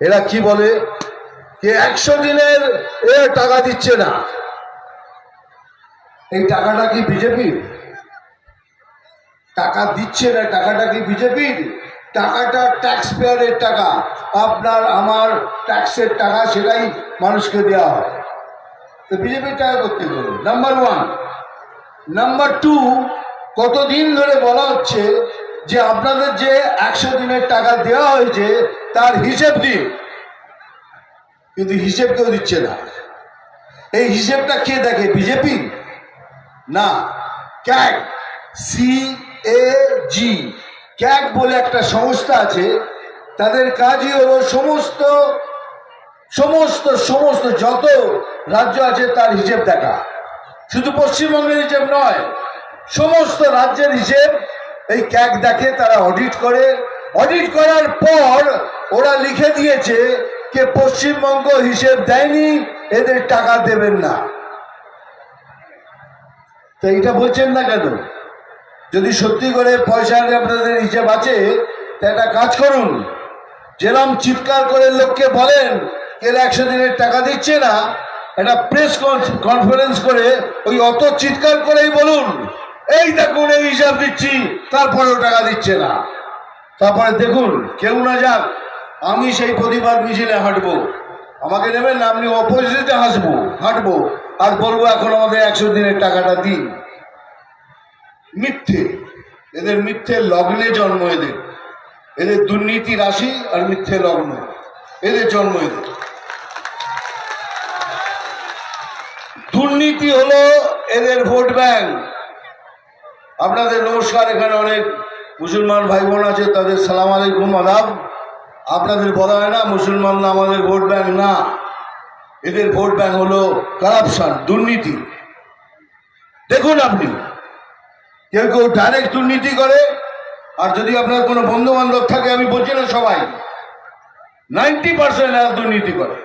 এরা কি বলে? যে একশো দিনের এ টাকা দিচ্ছে না। এই টাকাটা কি বিজেপির? টাকা দিচ্ছে না, টাকাটা কি বিজেপির? টাকাটা ট্যাক্স পেয়ারের টাকা। আপনার, আমার ট্যাক্সের টাকা সেটাই মানুষকে দেওয়া হয়। তো বিজেপির টাকা করতে গেল। নাম্বার ওয়ান নাম্বার টু কতদিন ধরে বলা হচ্ছে যে আপনাদের যে একশো দিনের টাকা দেওয়া হয়েছে, তার হিসেব দিন কিন্তু হিসেব কেউ দিচ্ছে না। এই হিসেবটা কে দেখে, বিজেপি? না, CAG C A G CAG বলে একটা সংস্থা আছে, তাদের কাজই হলো সমস্ত সমস্ত সমস্ত যত রাজ্য আছে, তার হিসেব দেখা। শুধু পশ্চিমবঙ্গের হিসেব নয়, সমস্ত রাজ্যের হিসেব এই ক্যাক দেখে তারা অডিট করে। অডিট করার পর ওরা লিখে দিয়েছে যে পশ্চিমবঙ্গ হিসেব দেয়নি, এদের টাকা দেবেন না। তো এইটা বলছেন না কেন? যদি সত্যি করে পয়সার আপনাদের হিসেব আছে, তা একটা কাজ করুন। যেরম চিৎকার করে লোককে বলেন, এরা একশো দিনের টাকা দিচ্ছে না, একটা প্রেস কনফারেন্স করে ওই অত চিৎকার করেই বলুন। এই দেখুন, এই হিসাব দিচ্ছি তারপরেও টাকা দিচ্ছে না। তারপরে দেখুন, কেউ না যাক, আমি সেই প্রতিবাদ মিছিলে হাঁটবো। আমাকে নেবেন না, আপনি অপোজিটে হাসবো হাঁটবো। আর বলব, এখন আমাদের একশো দিনের টাকাটা দিন। মিথ্যে। এদের মিথ্যে লগ্নে জন্ম এদের। এদের দুর্নীতি রাশি আর মিথ্যে লগ্ন। এদের জন্ম এদের। দুর্নীতি হলো এদের ভোট ব্যাংক। আপনাদের নমস্কার, এখানে অনেক মুসলমান ভাই বোন আছে, তাদের সালাম আলাইকুম, আদাব। আপনাদের বলা হয় না মুসলমান না আমাদের ভোট ব্যাংক না। এদের ভোট ব্যাংক হলো কারাপশন দুর্নীতি। দেখুন আপনি, কেউ কেউ ডাইরেক্ট দুর্নীতি করে, আর যদি আপনার কোনো বন্ধু বান্ধব থাকে, আমি বলছি না সবাই নাইনটি পার্সেন্ট এরা দুর্নীতি করে।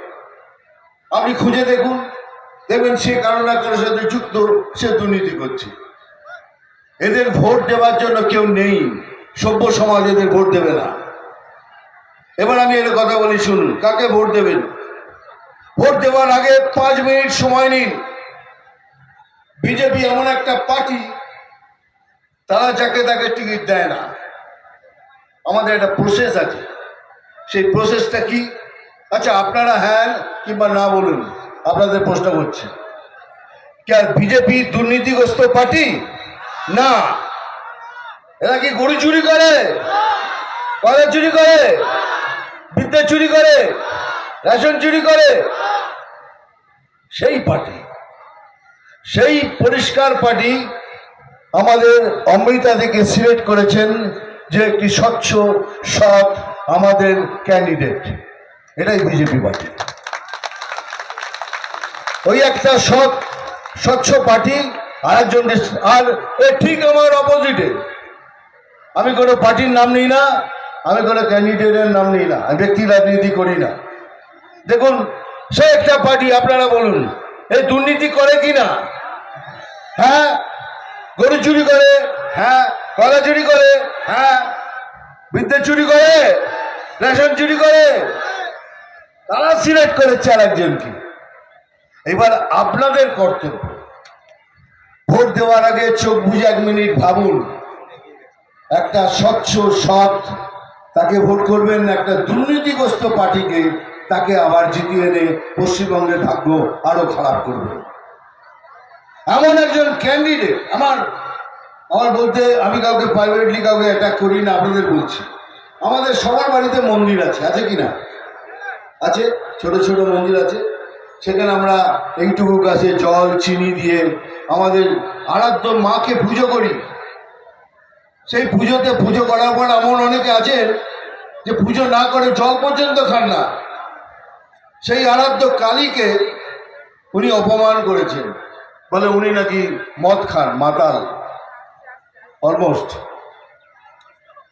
আপনি খুঁজে দেখুন, দেখবেন সে কারও না কারোর সাথে যুক্ত, সে দুর্নীতি করছে। এদের ভোট দেওয়ার জন্য কেউ নেই। সভ্য সমাজ এদের ভোট দেবে না। এবার আমি এর কথা বলি, শুনুন, কাকে ভোট দেবেন? ভোট দেওয়ার আগে পাঁচ মিনিট সময় নিন। বিজেপি এমন একটা পার্টি, তারা যাকে তাকে টিকিট দেয় না। আমাদের একটা প্রসেস আছে। সেই প্রসেসটা কি? আচ্ছা আপনারা হ্যাঁ কিংবা না বলুন, আপনাদের প্রশ্ন করছে কি আর বিজেপি দুর্নীতিগ্রস্ত পার্টি? না। এরা কি গরু চুরি করে? কয়লা চুরি করে? বিদ্যুৎ চুরি করে? রেশন চুরি করে? সেই পার্টি। সেই পরিষ্কার পার্টি আমাদের অমৃতা থেকে সিলেক্ট করেছেন যে একটি স্বচ্ছ, সৎ আমাদের ক্যান্ডিডেট এটাই বিজেপি পার্টি। ওই একটা সৎ, স্বচ্ছ পার্টি আর একজন ডিস- আর এ ঠিক আমার অপোজিটে আমি কোনো পার্টির নাম নিই না, আমি কোনো ক্যান্ডিডেটের নাম নিই না, আমি ব্যক্তি রাজনীতি করি না। দেখুন, সে একটা পার্টি, আপনারা বলুন এই দুর্নীতি করে কি না? হ্যাঁ গরু চুরি করে হ্যাঁ কলা চুরি করে হ্যাঁ বিদ্যুৎ চুরি করে, রেশন চুরি করে, তারা সিলেক্ট করেছে আর একজনকে এবার আপনাদের কর্তব্য ভোট দেওয়ার আগে চোখ বুঝে এক মিনিট ভাবুন। একটা স্বচ্ছ সৎ তাকে ভোট করবেন, একটা দুর্নীতিগ্রস্ত পার্টিকে তাকে আবার জিতিয়ে এনে পশ্চিমবঙ্গের ভাগ্য আরও খারাপ করবেন এমন একজন ক্যান্ডিডেট আমার আমার বলতে আমি কাউকে প্রাইভেটলি কাউকে অ্যাটাক করি না, আপনাদের বলছি। আমাদের সবার বাড়িতে মন্দির আছে আছে কি না? আছে, ছোট ছোট মন্দির আছে। সেখানে আমরা এইটুকু গাছে জল, চিনি দিয়ে আমাদের আরাধ্য মাকে পুজো করি। সেই পুজোতে পুজো করার পর এমন অনেকে আছেন যে পুজো না করে জল পর্যন্ত খান না। সেই আরাধ্য কালীকে উনি অপমান করেছেন। বলে উনি নাকি মদ খান, মাতাল। অলমোস্ট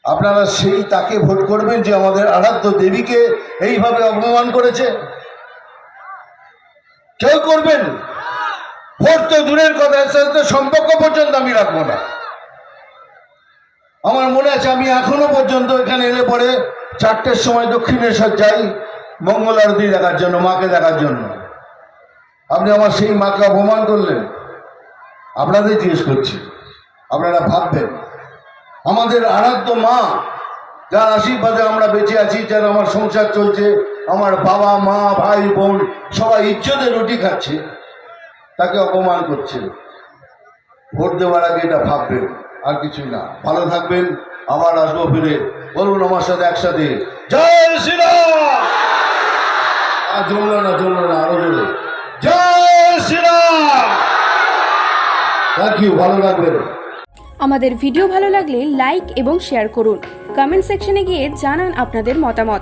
আপনারা সেই তাকে ভোট করবেন যে আমাদের আরাধ্য দেবীকে এইভাবে অপমান করেছে? কেউ করবেন? ভোট তো দূরের কথা সাথে সম্পর্ক পর্যন্ত আমি রাখব না। আমার মনে আছে, আমি এখনও পর্যন্ত এখানে এলে পরে চারটের সময় দক্ষিণেশ্বর যাই, মঙ্গল আরতি দেখার জন্য, মাকে দেখার জন্য। আপনি আমার সেই মাকে অপমান করলেন, আপনাদের জিজ্ঞেস করছি, আপনারা ভাববেন, আমাদের আরাধ্য মা, যার আশীর্বাদে আমরা বেঁচে আছি যার আমার সংসার চলছে, আমার বাবা, মা, ভাই, বোন, সবাই ইজ্জতে রুটি খাচ্ছে তাকে অপমান করছে ভোট দেওয়ার আগে এটা ভাববেন, আর কিছুই না। ভালো থাকবেন, আবার আসব ফিরে। বলুন আমার সাথে একসাথে। জয় শ্রীরাম! না, জমলো না, আরও জোরে। জয় শ্রীরাম! ভালো থাকবেন। আমাদের ভিডিও ভালো লাগলে লাইক এবং শেয়ার করুন। কমেন্ট সেকশনে গিয়ে জানান আপনাদের মতামত।